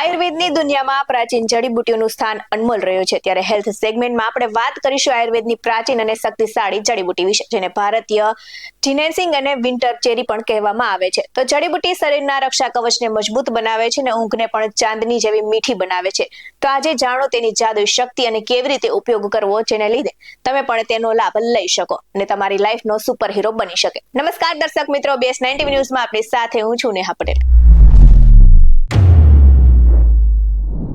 આયુર્વેદની દુનિયામાં પ્રાચીન જડીબુટીઓનું સ્થાન અનમોલ રહ્યું છે. ત્યારે હેલ્થ સેગમેન્ટમાં આપણે વાત કરીશું આયુર્વેદની પ્રાચીન અને શક્તિશાળી જડીબુટી વિશે, જેને ભારતીય જીનેન્સિંગ અને વિન્ટર ચેરી પણ કહેવામાં આવે છે. તો જડીબુટ્ટી શરીરના રક્ષા કવચને મજબૂત બનાવે છે અને ઊંઘને પણ ચાંદની જેવી મીઠી બનાવે છે. તો આજે જાણો તેની જાદુ શક્તિ અને કેવી રીતે ઉપયોગ કરવો જેને લીધે તમે પણ તેનો લાભ લઈ શકો અને તમારી લાઈફનો સુપર હીરો બની શકે. નમસ્કાર દર્શક મિત્રો બેસ નાઇન્ટી ન્યૂઝમાં આપણી સાથે હું છું નેહા પટેલ.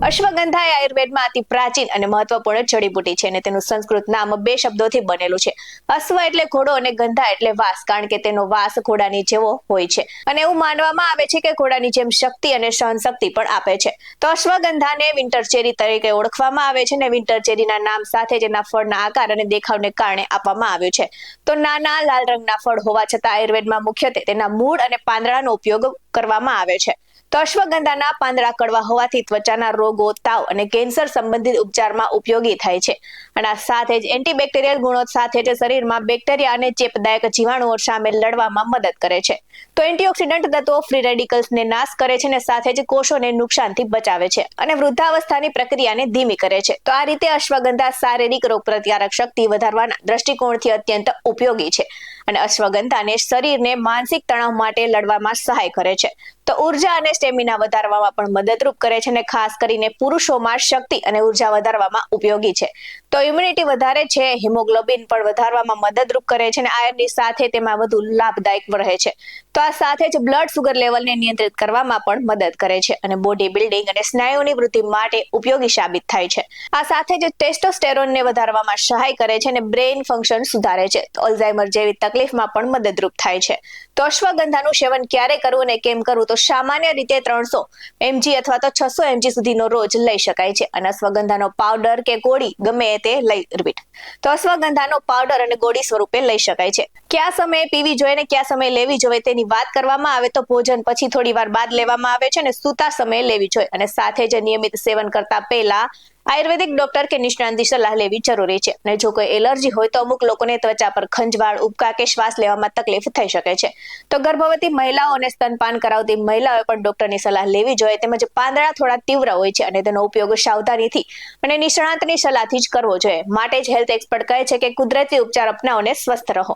અશ્વગંધા એ આયુર્વેદમાં અતિ પ્રાચીન અને મહત્વપૂર્ણ જડીબુટ્ટી છે અને તેનું સંસ્કૃત નામ બે શબ્દોથી બનેલું છે. અશ્વ એટલે ઘોડો અને ગંધા એટલે વાસ, કારણ કે તેનો વાસ ઘોડાની જેવો હોય છે. અને એવું માનવામાં આવે છે કે ઘોડાની જેમ શક્તિ અને સહનશક્તિ પણ આપે છે. તો અશ્વગંધાને વિન્ટર ચેરી તરીકે ઓળખવામાં આવે છે અને વિન્ટર ચેરીના નામ સાથે એના ફળના આકાર અને દેખાવને કારણે આપવામાં આવ્યું છે. તો નાના લાલ રંગના ફળ હોવા છતાં આયુર્વેદમાં મુખ્યત્વે તેના મૂળ અને પાંદડાનો ઉપયોગ કરવામાં આવે છે. તો અશ્વગંધાના પાંદડા કડવા હોવાથી ત્વચાના રોગો, તાવ અને કેન્સર સંબંધિત ઉપચારમાં ઉપયોગી થાય છે. અને આ સાથે જ એન્ટીબેક્ટેરિયલ ગુણો સાથે જ શરીરમાં બેક્ટેરિયા અને ચેપદાયક જીવાણુઓ સામે લડવામાં મદદ કરે છે. તો એન્ટીઓક્સિડન્ટ તત્વો ફ્રી રેડિકલ્સને નાશ કરે છે અને સાથે જ કોષોને નુકસાનથી બચાવે છે અને વૃદ્ધાવસ્થાની પ્રક્રિયાને ધીમી કરે છે. તો આ રીતે અશ્વગંધા શારીરિક રોગ પ્રતિકારક શક્તિ વધારવાના દ્રષ્ટિકોણથી અત્યંત ઉપયોગી છે. અને અશ્વગંધાને શરીરને માનસિક તણાવ માટે લડવામાં સહાય કરે છે. તો ઊર્જા અને સ્ટેમિના વધારવામાં પણ મદદરૂપ કરે છે અને ખાસ કરીને પુરુષોમાં શક્તિ અને ઊર્જા વધારવામાં ઉપયોગી છે. તો ઇમ્યુનિટી વધારે છે હિમોગ્લોબિન પણ વધારવામાં મદદરૂપ કરે છે અને આયર્નની સાથે તેમાં વધુ લાભદાયક રહે છે. તો આ સાથે જ બ્લડ સુગર લેવલને નિયંત્રિત કરવામાં પણ મદદ કરે છે અને બોડી બિલ્ડિંગ અને સ્નાયુની વૃદ્ધિ માટે ઉપયોગી સાબિત થાય છે. આ સાથે જ ટેસ્ટોસ્ટેરોનને વધારવામાં સહાય કરે છે અને બ્રેઇન ફંક્શન સુધારે છે. તો અલ્ઝાઇમર જેવી તકલીફમાં પણ મદદરૂપ થાય છે. તો અશ્વગંધાનું સેવન ક્યારે કરવું અને કેમ કરવું? તો સામાન્ય રીતે ત્રણસો એમજી અથવા તો છસો એમજી સુધીનો રોજ લઈ શકાય છે અને અશ્વગંધાનો પાવડર કે ગોળી ગમે તે લઈ રિપીટ તો અશ્વગંધાનો પાવડર અને ગોળી સ્વરૂપે લઈ શકાય છે. કયા સમયે પીવી જોઈએ ને કયા સમયે લેવી જોઈએ તેની વાત કરવામાં આવે તો ભોજન પછી થોડી વાર બાદ લેવામાં આવે છે અને સૂતા સમયે લેવી જોઈએ અને સાથે જ નિયમિત સેવન કરતા પહેલા આયુર્વેદિક ડોક્ટર કે નિષ્ણાંતની સલાહ લેવી જરૂરી છે અને જો કોઈ એલર્જી હોય તો અમુક લોકોને ત્વચા પર ખંજવાળ, ઉબકા કે શ્વાસ લેવામાં તકલીફ થઈ શકે છે. તો ગર્ભવતી મહિલાઓ અને સ્તનપાન કરાવતી મહિલાઓએ પણ ડોક્ટરની સલાહ લેવી જોઈએ તેમજ પાંદડા થોડા તીવ્ર હોય છે અને તેનો ઉપયોગ સાવધાનીથી અને નિષ્ણાંતની સલાહથી જ કરવો જોઈએ. માટે જ હેલ્થ એક્સપર્ટ કહે છે કે કુદરતી ઉપચાર અપનાવને સ્વસ્થ રહો.